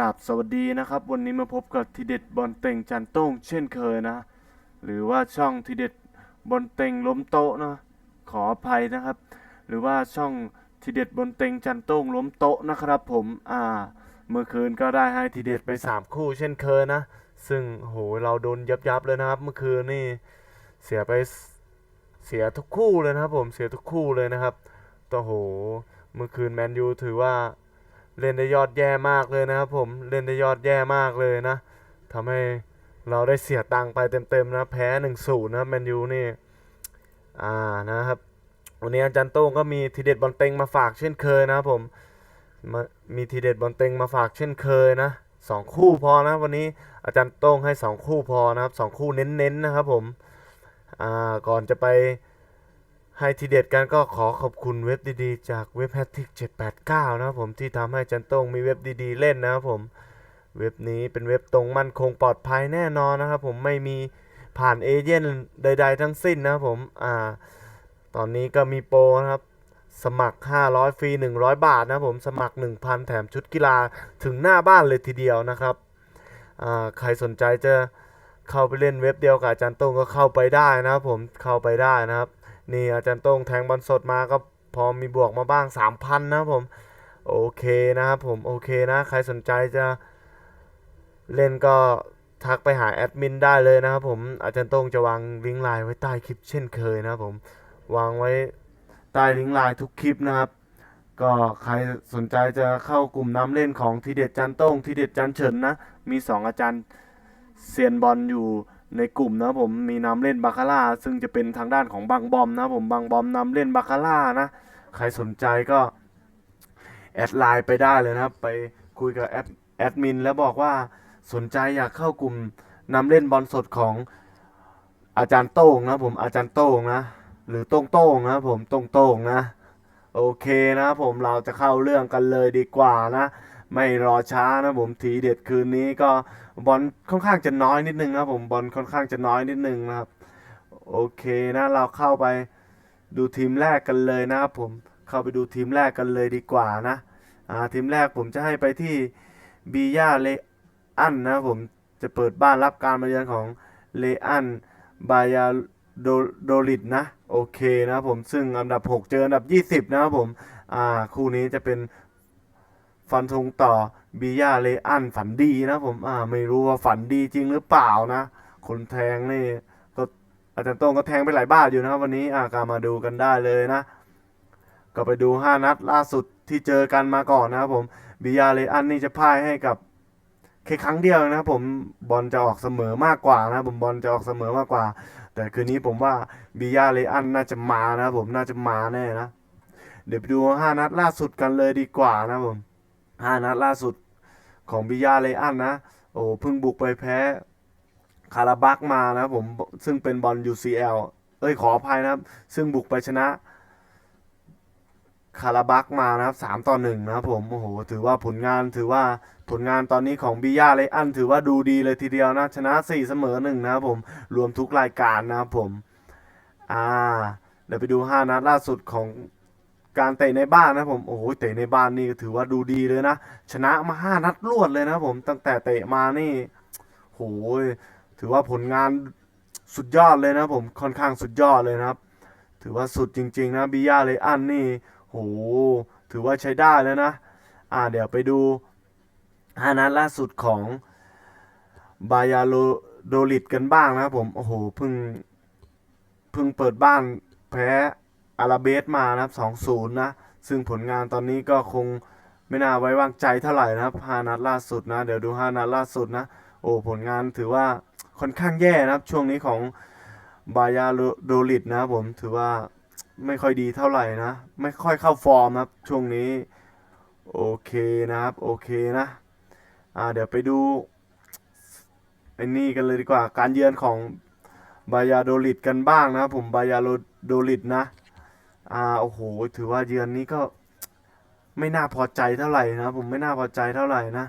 ราบสวัสดีนะครับ วันนี้มาพบกับทีเด็ดบอลเต็งจันโต้งเช่นเคยนะ หรือว่าช่องทีเด็ดบอลเต็งล้มโต๊ะนะขออภัยนะครับ หรือว่าช่องทีเด็ดบอลเต็งจันโต้งล้มโต๊ะนะครับผมอ่า เมื่อคืนก็ได้ให้ทีเด็ดไปสามคู่เช่นเคยนะ ซึ่งโหเราโดนยับยับเลยนะครับ เมื่อคืนนี่เสียไปเสียทุกคู่เลยนะครับผมเสียทุกคู่เลยนะครับต่อโหเมื่อคืนแมนยูถือว่า เล่นได้ยอดแย่มากเลยนะครับผมเล่นได้ยอดแย่มากเลยนะทำให้เราได้เสียตังค์ไปเต็มๆนะแพ้1นศูนย์นะแมนยูนี่อ่านะครับ วันนี้อาจารย์โต้งก็มีทีเด็ดบอลเต็งมาฝากเช่นเคยนะครับผมม,มีทีเด็ดบอลเต็งมาฝากเช่นเคยนะสองคู่พอนะวันนี้อาจารย์โต้งให้สองคู่พอนะครับสองคู่เน้นๆนะครับผมอ่าก่อนจะไป ให้ทีเด็ดกันก็ขอขอบคุณเว็บดีๆ จากเว็บแฮตติก789 นะครับผมที่ทำให้จันโต้งมีเว็บดีๆ เล่นนะครับผม เว็บนี้เป็นเว็บตรงมั่นคงปลอดภัยแน่นอนนะครับผมไม่มีผ่านเอเจนต์ใด ๆ ทั้งสิ้นนะครับผมอ่าตอนนี้ก็มีโปรนะครับสมัคร 500 ฟรี 100 บาทนะครับผมสมัคร 1,000 แถมชุดกีฬาถึงหน้าบ้านเลยทีเดียวนะครับอ่าใครสนใจจะเข้าไปเล่นเว็บเดียวกับอาจารย์โต้งก็เข้าไปได้นะครับผมเข้าไปได้นะครับ นี่อาจารย์โต้งแทงบอลสดมาก็พอมีบวกมาบ้าง 3,000 นะผม โอเคนะครับผม โอเคนะ ใครสนใจจะเล่นก็ทักไปหาแอดมินได้เลยนะครับผม อาจารย์โต้งจะวางลิงก์ไลน์ไว้ใต้คลิปเช่นเคยนะครับผม วางไว้ใต้ลิงก์ไลน์ทุกคลิปนะครับ ก็ใครสนใจจะเข้ากลุ่มน้ำเล่นของทีเด็ดจันโต้งทีเด็ดจันเฉินนะ มีสองอาจารย์เซียนบอลอยู่ ในกลุ่มนะผมมีนำเล่นบาคาร่าซึ่งจะเป็นทางด้านของบางบอมนะผมบางบอมนำเล่นบาคาร่านะ ใครสนใจก็ แอดไลน์ไปได้เลยนะครับ ไปคุยกับแอดแอดมินแล้วบอกว่าสนใจอยากเข้ากลุ่มนำเล่นบอลสดของอาจารย์โต้งนะผมอาจารย์โต้งนะ หรือโต้งโต้งนะผมโต้งโต้งนะ โอเคนะผมเราจะเข้าเรื่องกันเลยดีกว่านะ ไม่รอช้านะผมทีเด็ดคืนนี้ก็บอลค่อนข้างจะน้อยนิดนึงนะครับผมบอลค่อนข้างจะน้อยนิดนึงนะครับ โอเคนะเราเข้าไปดูทีมแรกกันเลยนะครับผมเข้าไปดูทีมแรกกันเลยดีกว่านะอ่าทีมแรกผมจะให้ไปที่บียาเลอันนะผมจะเปิดบ้านรับการมาเยือนของเลอันบายาโดโดลิดนะ โอเคนะครับผมซึ่งอันดับ 6 เจออันดับ 20 นะครับผมอ่าคู่นี้จะเป็น ฟันธงต่อบียาเลอันฝันดีนะผมอ่าไม่รู้ว่าฝันดีจริงหรือเปล่านะ คนแทงนี่ก็อาจารย์โต้งก็แทงไปหลายบ้าอยู่นะวันนี้อ่าก็มาดูกันได้เลยนะ ก็ไปดู 5 นัดล่าสุดที่เจอกันมาก่อนนะครับผมบียาเลอันนี่จะพ่ายให้กับแค่ครั้งเดียวนะครับผมบอลจะออกเสมอมากกว่านะผมบอลจะออกเสมอมากกว่า แต่คืนนี้ผมว่าบียาเลอันน่าจะมานะครับผมน่าจะมาแน่นะเดี๋ยวไปดู 5 นัดล่าสุดกันเลยดีกว่านะครับผม ห้านัดล่าสุดของบิยาเลอันนะ โอ้เพิ่งบุกไปแพ้ คาราบักมานะผม ซึ่งเป็นบอล UCL เอ้ยขออภัยนะครับ ซึ่งบุกไปชนะ คาราบักมานะครับสามต่อหนึ่งนะครับผม โอ้โห ถือว่าผลงานถือว่าผลงานตอนนี้ของบิยาเลอันถือว่าดูดีเลยทีเดียวนะ ชนะสี่เสมอหนึ่งนะครับผม รวมทุกรายการนะครับผม อ่า เดี๋ยวไปดู5นัดล่าสุดของ การเตะในบ้านนะผมโอ้โหเตะในบ้านนี่ก็ถือว่าดูดีเลยนะ ชนะมา5นัดรวดเลยนะผมตั้งแต่เตะมานี่โหถือว่าผลงานสุดยอดเลยนะผมค่อนข้างสุดยอดเลยนะครับ ถือว่าสุดจริง ๆ นะบิยาเลยอันนี่โหถือว่าใช้ได้แล้วนะ อ่าเดี๋ยวไปดู5นัดล่าสุดของบายาโลโดลิดกันบ้างนะครับผมโอ้โหเพิ่งเพิ่งเปิดบ้านแพ้ อาราเบสมานะครับ2-0นะ ซึ่งผลงานตอนนี้ก็คงไม่น่าไว้วางใจเท่าไหร่นะครับ5นัดล่าสุดนะ เดี๋ยวดู5นัดล่าสุดนะ โอ้ผลงานถือว่าค่อนข้างแย่นะครับ ช่วงนี้ของบายาโดลิดนะผมถือว่าไม่ค่อยดีเท่าไหร่นะ ไม่ค่อยเข้าฟอร์มนะครับช่วงนี้ โอเคนะครับ โอเคนะอ่าเดี๋ยวไปดูไอ้นี่กันเลยดีกว่าการเยือนของบายาโดลิดกันบ้างนะผมบายาโดลิดนะ อ่าโอ้โห ถือว่าเยือนนี้ก็ไม่น่าพอใจเท่าไหร่นะ ผมไม่น่าพอใจเท่าไหร่นะ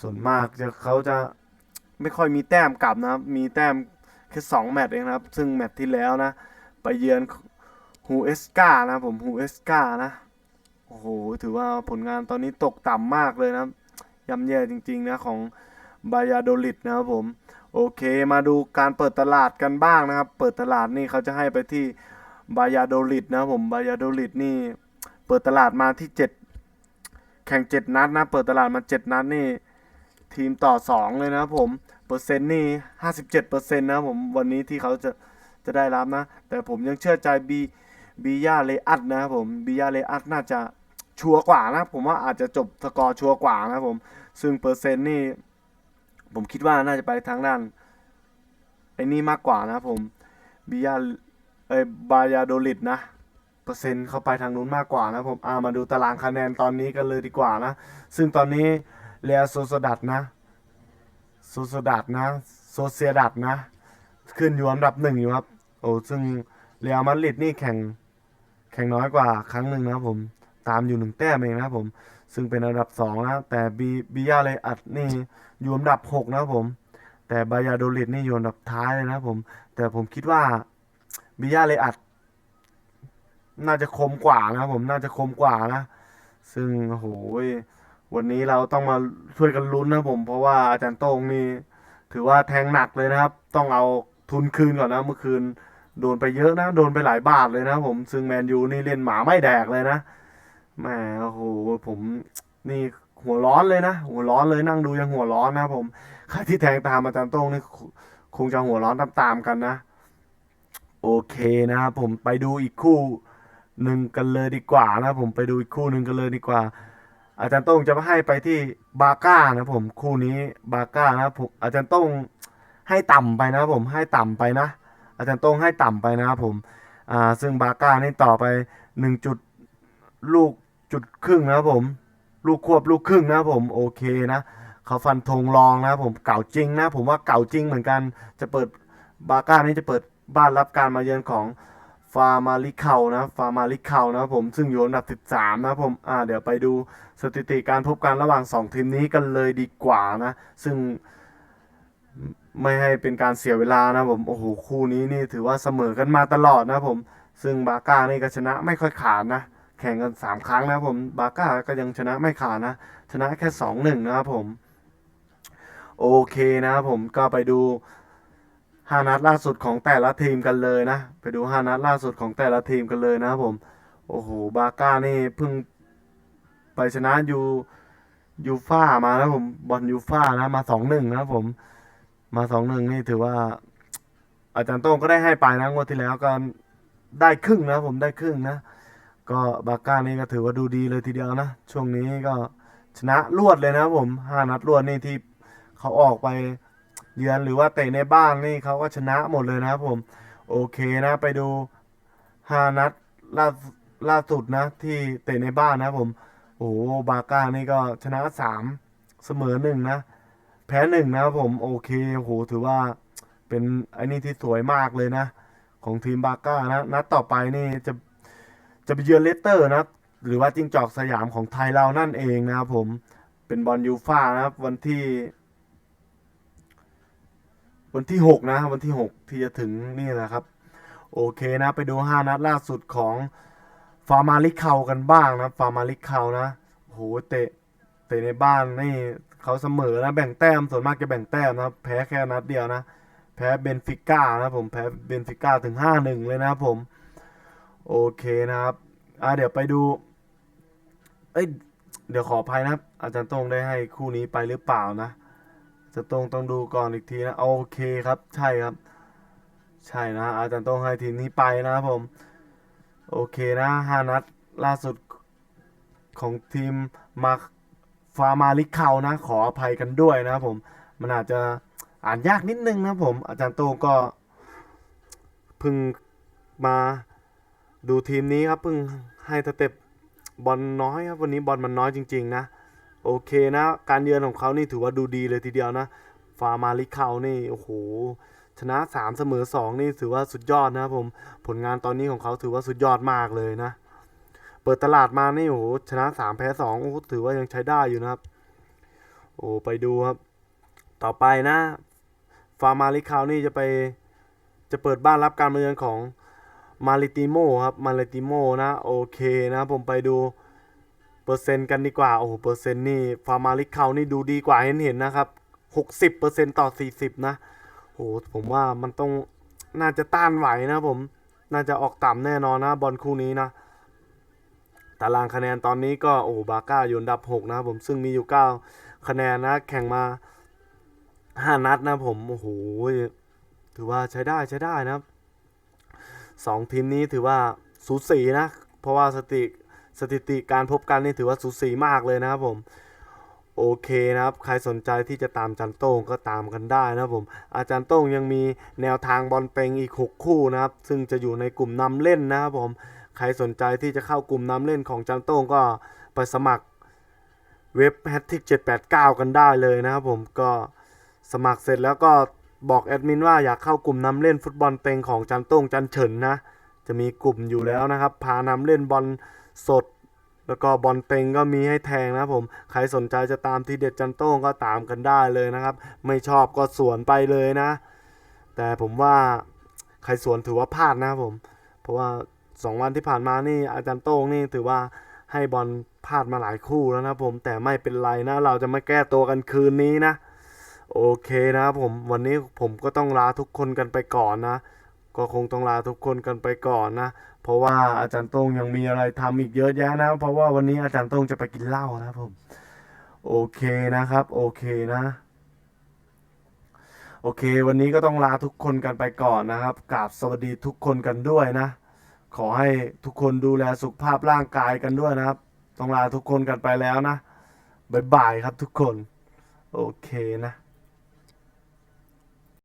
ส่วนมากจะเขาจะไม่ค่อยมีแต้มกลับนะครับ มีแต้มแค่สองแมตช์เองนะครับ ซึ่งแมตช์ที่แล้วนะ ไปเยือนฮูเอสกานะผมฮูเอสกานะ โอ้โห ถือว่าผลงานตอนนี้ตกต่ำมากเลยนะย่ำแย่จริงๆนะของบายาโดลิดนะครับผม โอเคมาดูการเปิดตลาดกันบ้างนะครับ เปิดตลาดนี่เขาจะให้ไปที่ บายาโดลิดนะผมบายาโดลิดนี่ เปิดตลาดมาที่เจ็ดแข่งเจ็ดนัดนะ เปิดตลาดมาเจ็ดนัดนี่ ทีมต่อสองเลยนะผม เปอร์เซ็นต์นี่ห้าสิบเจ็ดเปอร์เซ็นต์นะผมวันนี้ที่เขาจะจะได้รับนะ แต่ผมยังเชื่อใจบีบียาเลอัตนะครับผมบียาเลอัตน่าจะชัวร์กว่านะ ผมว่าอาจจะจบสกอร์ชัวร์กว่านะผม ซึ่งเปอร์เซ็นต์นี่ ผมคิดว่าน่าจะไปทางด้านไอ้นี่มากกว่านะผมบียา เอ้ยบายาโดลิดนะ เปอร์เซ็นต์เข้าไปทางนู้นมากกว่านะผมอามาดูตารางคะแนนตอนนี้กันเลยดีกว่านะ ซึ่งตอนนี้เรียโซโซดัดนะโซโซดัดนะโซเซียดัดนะ ขึ้นอยู่อันดับหนึ่งอยู่ครับ โอ้ซึ่งเรียมาดริดนี่แข่งแข่งน้อยกว่าครั้งหนึ่งนะผมตามอยู่หนึ่งแต้มเองนะผม ซึ่งเป็นอันดับสองนะแต่บีบียาเลยอัดนี่อยู่อันดับหกนะผม แต่บายาโดลิดนี่อยู่อันดับท้ายเลยนะผม แต่ผมคิดว่า บียาเลยอัด น่าจะคมกว่านะครับผมน่าจะคมกว่านะ ซึ่งโหยวันนี้เราต้องมาช่วยกันลุ้นนะผม เพราะว่าอาจารย์โต้งนี่ถือว่าแทงหนักเลยนะครับ ต้องเอาทุนคืนก่อนนะเมื่อคืนโดนไปเยอะนะ โดนไปหลายบาทเลยนะผมซึ่งแมนยูนี่เล่นหมาไม่แดกเลยนะแหมโอ้โหผมนี่หัวร้อนเลยนะ หัวร้อนเลยนั่งดูยังหัวร้อนนะผมใครที่แทงตามอาจารย์โต้งนี่คคงจะหัวร้อนตามๆกันนะ โอเคนะครับผมไปดูอีกคู่หนึ่งกันเลยดีกว่านะผมไปดูอีกคู่หนึ่งกันเลยดีกว่า อาจารย์ต้งจะให้ไปที่บาก้านะผมคู่นี้บาก้านะผมอาจารย์ต้งให้ต่ำไปนะผมให้ต่ำไปนะ อาจารย์ต้งให้ต่ำไปนะครับผมอ่าซึ่งบาก้านี่ต่อไปหนึ่งจุดลูกจุดครึ่งนะครับผม ลูกควบลูกครึ่งนะครับผมโอเคนะเขาฟันธงรองนะครับผมเก่าจริงนะ ผมว่าเก่าจริงเหมือนกันจะเปิดบาก้านี่จะเปิด บ้านรับการมาเยือนของฟาร์มาลิเคานะฟาร์มาลิเคานะผมซึ่งอยู่อันดับ 13 นะผมอ่าเดี๋ยวไปดูสถิติการพบกันระหว่าง 2 ทีมนี้กันเลยดีกว่านะ ซึ่งไม่ให้เป็นการเสียเวลานะผมโอ้โหคู่นี้นี่ถือว่าเสมอกันมาตลอดนะผม ซึ่งบาก้านี่ก็ชนะไม่ค่อยขาดนะ แข่งกัน 3 ครั้งนะผมบาก้าก็ยังชนะไม่ขาดนะ ชนะแค่ 2-1 นะครับผม โอเคนะผมก็ไปดู ห้านัดล่าสุดของแต่ละทีมกันเลยนะ ไปดูห้านัดล่าสุดของแต่ละทีมกันเลยนะครับผม โอ้โห บาก้านี่เพิ่งไปชนะยูยูฟ่ามานะผมบอลยูฟ่านะมาสองหนึ่งนะครับผม มาสองหนึ่งนี่ถือว่า อาจารย์โต้งก็ได้ให้ไปนะงวดที่แล้วก็ได้ครึ่งนะผมได้ครึ่งนะ ก็บาก้านี่ก็ถือว่าดูดีเลยทีเดียวนะ ช่วงนี้ก็ชนะรวดเลยนะผมห้านัดรวดนี่ที่เขาออกไป เยือนหรือว่าเตะในบ้านนี่เขาก็ชนะหมดเลยนะครับผม โอเคนะไปดูห้านัดล่าล่าสุดนะที่เตะในบ้านนะผม โอ้โหบาก้านี่ก็ชนะสามเสมอหนึ่งนะ แพ้หนึ่งนะครับผมโอเคโอ้โหถือว่าเป็นไอ้นี่ที่สวยมากเลยนะ ของทีมบาก้านะนัดต่อไปนี่จะจะไปเยือนเลสเตอร์นะหรือว่าจิงจอกสยามของไทยเรานั่นเองนะครับผมเป็นบอลยูฟ่านะครับวันที่ วันที่หกนะ วันที่หกที่จะถึงนี่แหละครับ โอเคนะ ไปดูห้านัดล่าสุดของฟาร์มาลิเคากันบ้างนะฟาร์มาลิเคานะโหเตะเตะในบ้านนี่เขาเสมอนะแบ่งแต้มส่วนมากจะแบ่งแต้มนะแพ้แค่นัดเดียวนะ แพ้เบนฟิก้านะผมแพ้เบนฟิก้าถึงห้าหนึ่งเลยนะครับผมโอเคนะครับอ่าเดี๋ยวไปดู เอ้ย เดี๋ยวขออภัยนะครับ อาจารย์โต้งได้ให้คู่นี้ไปหรือเปล่านะ จะตรงต้องดูก่อนอีกทีนะโอเคครับ ใช่ครับ ใช่นะ อาจารย์ต้องให้ทีมนี้ไปนะครับผม โอเคนะห้านัดล่าสุดของทีมมาฟาร์มาลิเคานะ ขออภัยกันด้วยนะครับผม มันอาจจะอ่านยากนิดนึงนะผม อาจารย์โตก็เพิ่งมาดูทีมนี้ครับเพิ่งให้สเต็ปบอลน้อยครับวันนี้บอลมันน้อยจริง ๆ นะ โอเคนะ การเยือนของเขานี่ถือว่าดูดีเลยทีเดียวนะฟาร์มาลิเคานี่โอ้โหชนะ 3 เสมอ 2 นี่ถือว่าสุดยอดนะผมผลงานตอนนี้ของเขาถือว่าสุดยอดมากเลยนะ เปิดตลาดมานี่โอ้โหชนะ 3 แพ้2โอ้โหถือว่ายังใช้ได้อยู่นะครับ โอ้ไปดูครับ ต่อไปนะฟาร์มาลิเคานี่จะไปจะเปิดบ้านรับการมาเยือนของมาริติโมครับมาริติโมนะโอเคนะผมไปดู เปอร์เซ็นต์กันดีกว่า โอ้โห เปอร์เซ็นต์นี่ ฟาร์มาลิกเขานี่ดูดีกว่าเห็นเห็นนะครับหกสิบเปอร์เซ็นต์ต่อสี่สิบนะโอ้โหผมว่ามันต้องน่าจะต้านไหวนะผม น่าจะออกต่ำแน่นอนนะ บอลคู่นี้นะ ตารางคะแนนตอนนี้ก็โอ้บาก้าอยู่อันดับ 6 นะครับผมซึ่งมีอยู่ 9 คะแนนนะ แข่งมา 5 นัดนะผม โอ้โห ถือว่าใช้ได้ใช้ได้นะสองทีมนี้ถือว่าสูสีนะ เพราะว่าสถิติ สถิติการพบกันนี่ถือว่าสูสีมากเลยนะครับผมโอเคนะครับ ใครสนใจที่จะตามจันโต้งก็ตามกันได้นะครับผม อาจารย์โต้งยังมีแนวทางบอลเปงอีก 6 คู่นะครับ ซึ่งจะอยู่ในกลุ่มนำเล่นนะครับผม ใครสนใจที่จะเข้ากลุ่มนำเล่นของจันโต้งก็ไปสมัครเว็บ h a t t i c 789 กันได้เลยนะครับผม ก็สมัครเสร็จแล้วก็บอกแอดมินว่าอยากเข้ากลุ่มนำเล่นฟุตบอลเต็งของจันโต้งจันเฉินนะ จะมีกลุ่มอยู่แล้วนะครับ พานำเล่นบอล สด แล้วก็บอลเต็งก็มีให้แทงนะผม ใครสนใจจะตามทีเด็ดจันโต้งก็ตามกันได้เลยนะครับ ไม่ชอบก็สวนไปเลยนะ แต่ผมว่าใครสวนถือว่าพลาดนะครับผม เพราะว่าสองวันที่ผ่านมานี่อาจารย์โต้งนี่ถือว่าให้บอลพลาดมาหลายคู่แล้วนะผมแต่ไม่เป็นไรนะ เราจะมาแก้ตัวกันคืนนี้นะ โอเคนะผมวันนี้ผมก็ต้องลาทุกคนกันไปก่อนนะ ก็คงต้องลาทุกคนกันไปก่อนนะ เพราะว่าอาจารย์โต้งยังมีอะไรทำอีกเยอะแยะนะ เพราะว่าวันนี้อาจารย์โต้งจะไปกินเหล้านะครับผม โอเคนะครับ โอเคนะ โอเค วันนี้ก็ต้องลาทุกคนกันไปก่อนนะครับกราบสวัสดีทุกคนกันด้วยนะ ขอให้ทุกคนดูแลสุขภาพร่างกายกันด้วยนะครับ ต้องลาทุกคนกันไปแล้วนะบ๊ายบายครับทุกคน โอเคนะ